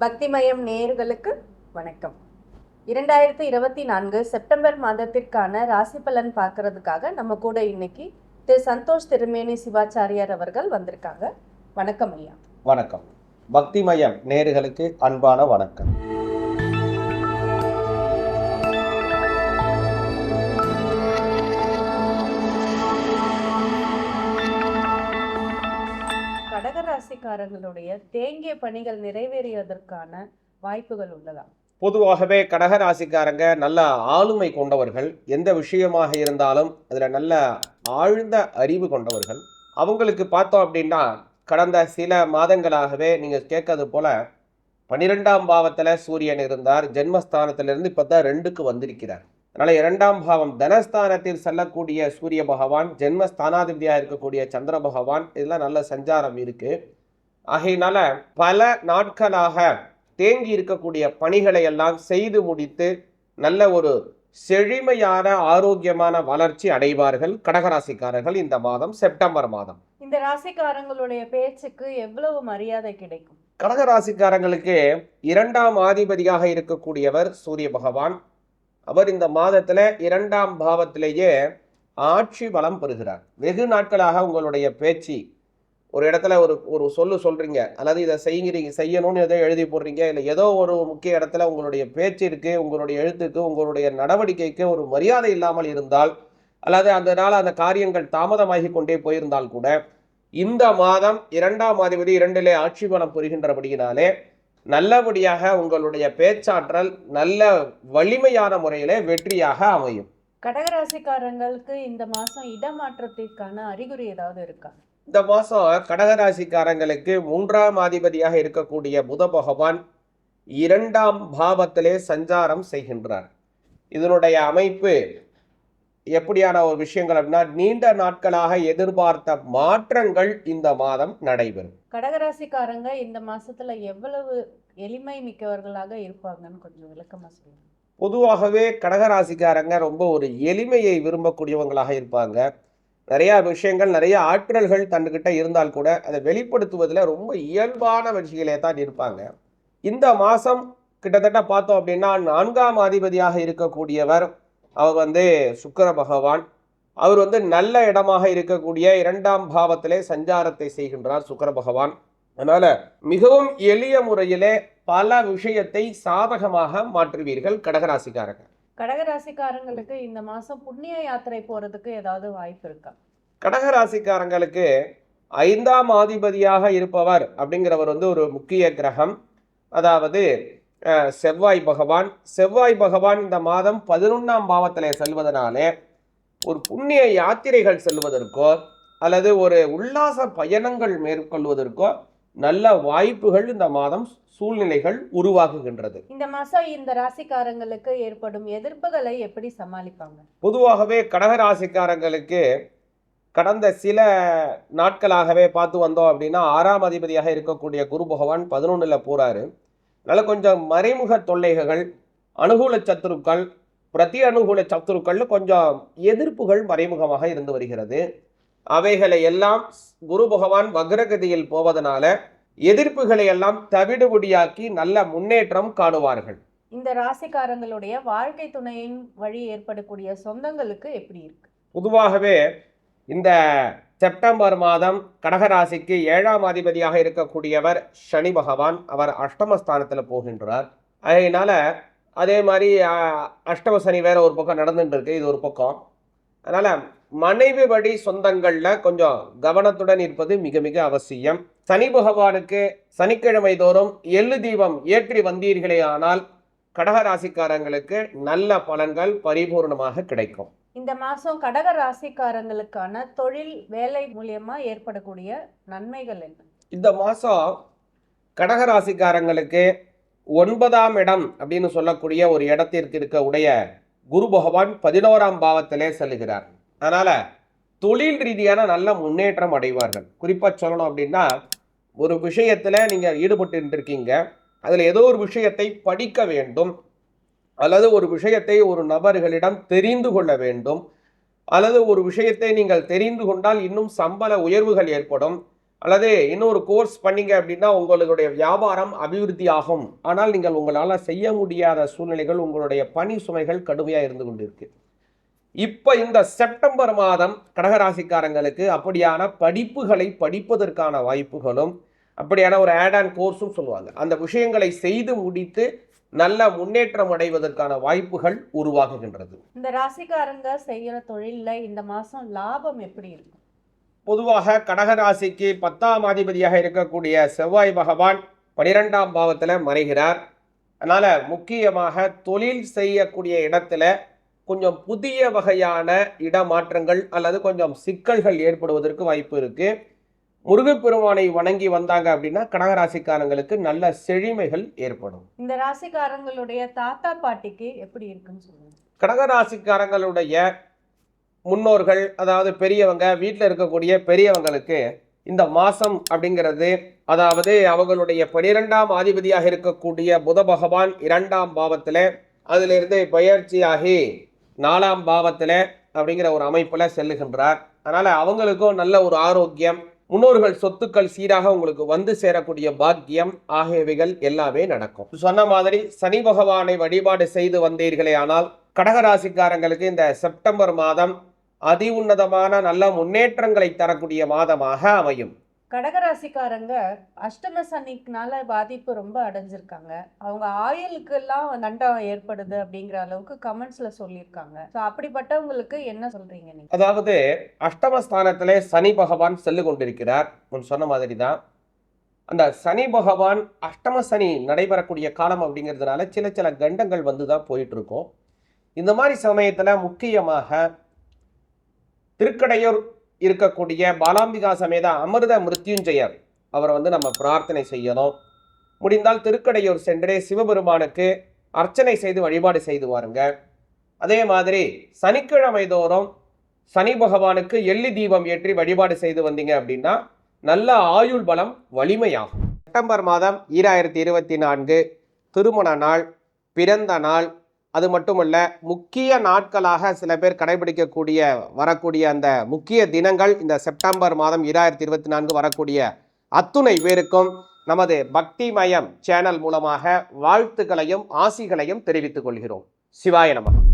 பக்திமயம் நேயர்களுக்கு வணக்கம். இரண்டாயிரத்தி இருபத்தி நான்கு செப்டம்பர் மாதத்திற்கான ராசி பலன் பார்க்கறதுக்காக நம்ம கூட இன்னைக்கு திரு சந்தோஷ் திருமேனி சிவாச்சாரியார் அவர்கள் வந்திருக்காங்க. வணக்கம் ஐயா. வணக்கம். பக்திமயம் நேர்களுக்கு அன்பான வணக்கம். ராசிக்காரர்களுடைய தேங்கிய பணிகள் நிறைவேறியதற்கான வாய்ப்புகள் உள்ளதா? பொதுவாகவே கடகராசிக்காரங்க நல்ல ஆளுமை கொண்டவர்கள் எந்த விஷயமாக இருந்தாலும் அதில் நல்ல ஆழ்ந்த அறிவு கொண்டவர்கள். அவங்களுக்கு பார்த்தோம் அப்படின்னா கடந்த சில மாதங்களாகவே நீங்கள் கேட்கறது போல பன்னிரெண்டாம் பாவத்தில் சூரியன் இருந்தார் ஜென்மஸ்தானத்திலிருந்து இப்போ தான் ரெண்டுக்கு வந்திருக்கிறார். அதனால் இரண்டாம் பாவம் தனஸ்தானத்தில் செல்லக்கூடிய சூரிய பகவான் ஜென்மஸ்தானாதிபதியாக இருக்கக்கூடிய சந்திர பகவான் இதெல்லாம் நல்ல சஞ்சாரம் இருக்குது ஆகையினால பல நாட்களாக தேங்கி இருக்கக்கூடிய பணிகளை எல்லாம் செய்து முடித்து நல்ல ஒரு செழுமையான ஆரோக்கியமான வளர்ச்சி அடைவார்கள் கடகராசிக்காரர்கள் இந்த மாதம் செப்டம்பர் மாதம். இந்த ராசிக்காரங்களுடைய பேச்சுக்கு எவ்வளவு மரியாதை கிடைக்கும்? கடகராசிக்காரங்களுக்கு இரண்டாம் ஆதிபதியாக இருக்கக்கூடியவர் சூரிய பகவான். அவர் இந்த மாதத்துல இரண்டாம் பாவத்திலேயே ஆட்சி பலம் பெறுகிறார். வெகு நாட்களாக உங்களுடைய பேச்சு ஒரு இடத்துல ஒரு ஒரு சொல்லு சொல்றீங்க. அல்லது இதை செய்கிறீங்க செய்யணும்னு எதோ எழுதி போடுறீங்க. இல்லை ஏதோ ஒரு முக்கிய இடத்துல உங்களுடைய பேச்சிற்கு உங்களுடைய எழுத்துக்கு உங்களுடைய நடவடிக்கைக்கு ஒரு மரியாதை இல்லாமல் இருந்தால் அல்லது அதனால் அந்த காரியங்கள் தாமதமாகி கொண்டே போயிருந்தால் கூட இந்த மாதம் இரண்டாம் அதிபதி இரண்டிலே ஆட்சி பலம் புரிகின்றபடியினாலே நல்லபடியாக உங்களுடைய பேச்சாற்றல் நல்ல வலிமையான முறையிலே வெற்றியாக அமையும். கடகராசிக்காரங்களுக்கு இந்த மாதம் இடமாற்றத்திற்கான அறிகுறி ஏதாவது இருக்கா? இந்த மாதம் கடகராசிக்காரங்களுக்கு மூன்றாம் அதிபதியாக இருக்கக்கூடிய புத பகவான் இரண்டாம் பாவத்திலே சஞ்சாரம் செய்கின்றார். இதனுடைய அமைப்பு எப்படியான ஒரு விஷயங்கள் அப்படின்னா நீண்ட நாட்களாக எதிர்பார்த்த மாற்றங்கள் இந்த மாதம் நடைபெறும். கடகராசிக்காரங்க இந்த மாசத்துல எவ்வளவு எளிமை மிக்கவர்களாக இருப்பாங்கன்னு கொஞ்சம் விளக்கமா சொல்லுங்க. பொதுவாகவே கடகராசிக்காரங்க ரொம்ப ஒரு எளிமையை விரும்பக்கூடியவங்களாக இருப்பாங்க. நிறைய விஷயங்கள் நிறைய ஆற்றல்கள் தன்னுக்கிட்ட இருந்தால் கூட அதை வெளிப்படுத்துவதில் ரொம்ப இயல்பான வெற்றிகளே தான் இருப்பாங்க. இந்த மாதம் கிட்டத்தட்ட பார்த்தோம் அப்படின்னா நான்காம் அதிபதியாக இருக்கக்கூடியவர் அவர் வந்து சுக்கர பகவான். அவர் வந்து நல்ல இடமாக இருக்கக்கூடிய இரண்டாம் பாவத்திலே சஞ்சாரத்தை செய்கின்றார் சுக்கர பகவான். அதனால் மிகவும் எளிய முறையிலே பல விஷயத்தை சாதகமாக மாற்றுவீர்கள் கடகராசிக்காரங்க கடகராசிக்காரங்களுக்கு இந்த மாதம் புண்ணிய யாத்திரை போகிறதுக்கு ஏதாவது வாய்ப்பு இருக்கா? கடகராசிக்காரங்களுக்கு ஐந்தாம் ஆதிபதியாக இருப்பவர் அப்படிங்கிறவர் வந்து ஒரு முக்கிய கிரகம். அதாவது செவ்வாய் பகவான். செவ்வாய் பகவான் இந்த மாதம் பதினொன்றாம் பாவத்தில் செல்வதனாலே ஒரு புண்ணிய யாத்திரைகள் செல்வதற்கோ அல்லது ஒரு உல்லாச பயணங்கள் மேற்கொள்வதற்கோ நல்ல வாய்ப்புகள் இந்த மாதம் சூழ்நிலைகள் உருவாகுகின்றது. இந்த மாசம் இந்த ராசிக்காரங்களுக்கு ஏற்படும் எதிர்ப்புகளை எப்படி சமாளிப்பாங்க? பொதுவாகவே கடகராசிக்காரங்களுக்கு கடந்த சில நாட்களாகவே பார்த்து வந்தோம் அப்படின்னா ஆறாம் அதிபதியாக இருக்கக்கூடிய குரு பகவான் பதினொன்றில் போறாரு. அதனால கொஞ்சம் மறைமுக தொல்லைகள் அனுகூல சத்துருக்கள் பிரதி அனுகூல சத்துருக்கள்னு கொஞ்சம் எதிர்ப்புகள் மறைமுகமாக இருந்து வருகிறது. அவைகளை எல்லாம் குரு பகவான் வக்ரகதியில் போவதனால எதிர்ப்புகளை எல்லாம் தவிடுபடியாக்கி நல்ல முன்னேற்றம் காணுவார்கள். இந்த ராசிக்காரங்களுடைய வாழ்க்கை துணையின் வழி ஏற்படக்கூடிய சொந்தங்களுக்கு எப்படி இருக்கு? பொதுவாகவே இந்த செப்டம்பர் மாதம் கடகராசிக்கு ஏழாம் அதிபதியாக இருக்கக்கூடியவர் சனி பகவான் அவர் அஷ்டமஸ்தானத்தில் போகின்றார். அதனால அதே மாதிரி அஷ்டம சனி வேற ஒரு பக்கம் நடந்துட்டு இருக்கு இது ஒரு பக்கம். அதனால மனைவி வழி சொந்தங்கள்ல கொஞ்சம் கவனத்துடன் இருப்பது மிக மிக அவசியம். சனி பகவானுக்கு சனிக்கிழமை தோறும் எள்ளு தீபம் ஏற்றி வந்தீர்களே ஆனால் கடகராசிக்காரங்களுக்கு நல்ல பலன்கள் பரிபூர்ணமாக கிடைக்கும். இந்த மாசம் கடக ராசிக்காரங்களுக்கான தொழில் வேலை மூலியமா ஏற்படக்கூடிய நன்மைகள் என்ன? இந்த மாதம் கடகராசிக்காரங்களுக்கு ஒன்பதாம் இடம் அப்படின்னு சொல்லக்கூடிய ஒரு இடத்திற்கு இருக்க உடைய குரு பகவான் பதினோராம் பாவத்திலே செல்லுகிறார். அதனால் தொழில் ரீதியான நல்ல முன்னேற்றம் அடைவார்கள். குறிப்பாக சொல்லணும் அப்படின்னா ஒரு விஷயத்தில் நீங்கள் ஈடுபட்டு இருக்கீங்க அதில் ஏதோ ஒரு விஷயத்தை படிக்க வேண்டும். அல்லது ஒரு விஷயத்தை ஒரு நபர்களிடம் தெரிந்து கொள்ள வேண்டும். அல்லது ஒரு விஷயத்தை நீங்கள் தெரிந்து கொண்டால் இன்னும் சம்பள உயர்வுகள் ஏற்படும். அல்லது இன்னொரு கோர்ஸ் பண்ணீங்க அப்படின்னா உங்களுடைய வியாபாரம் அபிவிருத்தி ஆகும். ஆனால் நீங்கள் உங்களால் செய்ய முடியாத சூழ்நிலைகள் உங்களுடைய பணி சுமைகள் கடுமையாக இருந்து கொண்டிருக்கு. இப்போ இந்த செப்டம்பர் மாதம் கடகராசிக்காரங்களுக்கு அப்படியான படிப்புகளை படிப்பதற்கான வாய்ப்புகளும் அப்படியான ஒரு ஆட் ஆன் கோர்ஸும் சொல்லுவாங்க. அந்த விஷயங்களை செய்து முடித்து நல்ல முன்னேற்றம் அடைவதற்கான வாய்ப்புகள் உருவாகுகின்றது. இந்த ராசிக்காரங்க செய்யற தொழில்ல இந்த மாசம் லாபம் எப்படி இருக்கும் பொதுவாக கடகராசிக்கு பத்தாம் அதிபதியாக இருக்கக்கூடிய செவ்வாய் பகவான் பனிரெண்டாம் பாவத்தில் மறைகிறார். அதனால் முக்கியமாக தொழில் செய்யக்கூடிய இடத்துல கொஞ்சம் புதிய வகையான இடமாற்றங்கள் அல்லது கொஞ்சம் சிக்கல்கள் ஏற்படுவதற்கு வாய்ப்பு இருக்கு. முருகப்பெருமானை வணங்கி வந்தாங்க அப்படின்னா கடகராசிக்காரங்களுக்கு நல்ல செழிமைகள் ஏற்படும். இந்த ராசிக்காரங்களுடைய தாத்தா பாட்டிக்கு எப்படி இருக்குன்னு சொல்லுங்க. கடகராசிக்காரங்களுடைய முன்னோர்கள் அதாவது பெரியவங்க வீட்டில் இருக்கக்கூடிய பெரியவங்களுக்கு இந்த மாசம் அப்படிங்கிறது அதாவது அவங்களுடைய பனிரெண்டாம் அதிபதியாக இருக்கக்கூடிய புத பகவான் இரண்டாம் பாவத்தில் அதிலிருந்து பயிற்சியாகி நாலாம் பாவத்தில் அப்படிங்கிற ஒரு அமைப்பில் செல்லுகின்றார். அதனால் அவங்களுக்கும் நல்ல ஒரு ஆரோக்கியம் முன்னோர்கள் சொத்துக்கள் சீராக உங்களுக்கு வந்து சேரக்கூடிய பாக்கியம் ஆகியவைகள் எல்லாமே நடக்கும். சொன்ன மாதிரி சனி பகவானை வழிபாடு செய்து வந்தீர்களே ஆனால் கடகராசிக்காரங்களுக்கு இந்த செப்டம்பர் மாதம் அதி உன்னதமான நல்ல முன்னேற்றங்களை தரக்கூடிய மாதமாக அமையும். கடகராசிக்காரங்க அஷ்டம சனிக்குனால பாதிப்பு ரொம்ப அடைஞ்சிருக்காங்க. அவங்க ஆயிலுக்கெல்லாம் நண்டம் ஏற்படுது அப்படிங்கிற அளவுக்கு கமெண்ட்ஸ்ல சொல்லியிருக்காங்க. ஸோ அப்படிப்பட்டவங்களுக்கு என்ன சொல்றீங்க நீங்க? அதாவது அஷ்டமஸ்தானத்திலே சனி பகவான் செல்லு கொண்டிருக்கிறார். முன் சொன்ன மாதிரி தான் அந்த சனி பகவான் அஷ்டம சனி நடைபெறக்கூடிய காலம் அப்படிங்கிறதுனால சில சில கண்டங்கள் வந்து தான் போயிட்டு இருக்கும் இந்த மாதிரி சமயத்தில் முக்கியமாக திருக்கடையூர் இருக்கக்கூடிய பாலாம்பிகா சமேத அமிர்த மிருத்யுஞ்சயர் அவரை வந்து நம்ம பிரார்த்தனை செய்யணும். முடிந்தால் திருக்கடையூர் சென்று சிவபெருமானுக்கு அர்ச்சனை செய்து வழிபாடு செய்து வாருங்க. அதே மாதிரி சனிக்கிழமை தோறும் சனி பகவானுக்கு எள்ளி தீபம் ஏற்றி வழிபாடு செய்து வந்தீங்க அப்படின்னா நல்ல ஆயுள் பலம் வலிமையாகும். செப்டம்பர் மாதம் ஈராயிரத்தி இருபத்தி நான்கு திருமண நாள் பிறந்த நாள் அது மட்டுமல்ல முக்கிய நாட்களாக சில பேர் கடைபிடிக்கக்கூடிய வரக்கூடிய அந்த முக்கிய தினங்கள் இந்த செப்டம்பர் மாதம் இரண்டாயிரத்தி இருபத்தி நான்கு வரக்கூடிய அத்துணை பேருக்கும் நமது பக்திமயம் சேனல் மூலமாக வாழ்த்துக்களையும் ஆசிகளையும் தெரிவித்துக் கொள்கிறோம். சிவாய நமகம்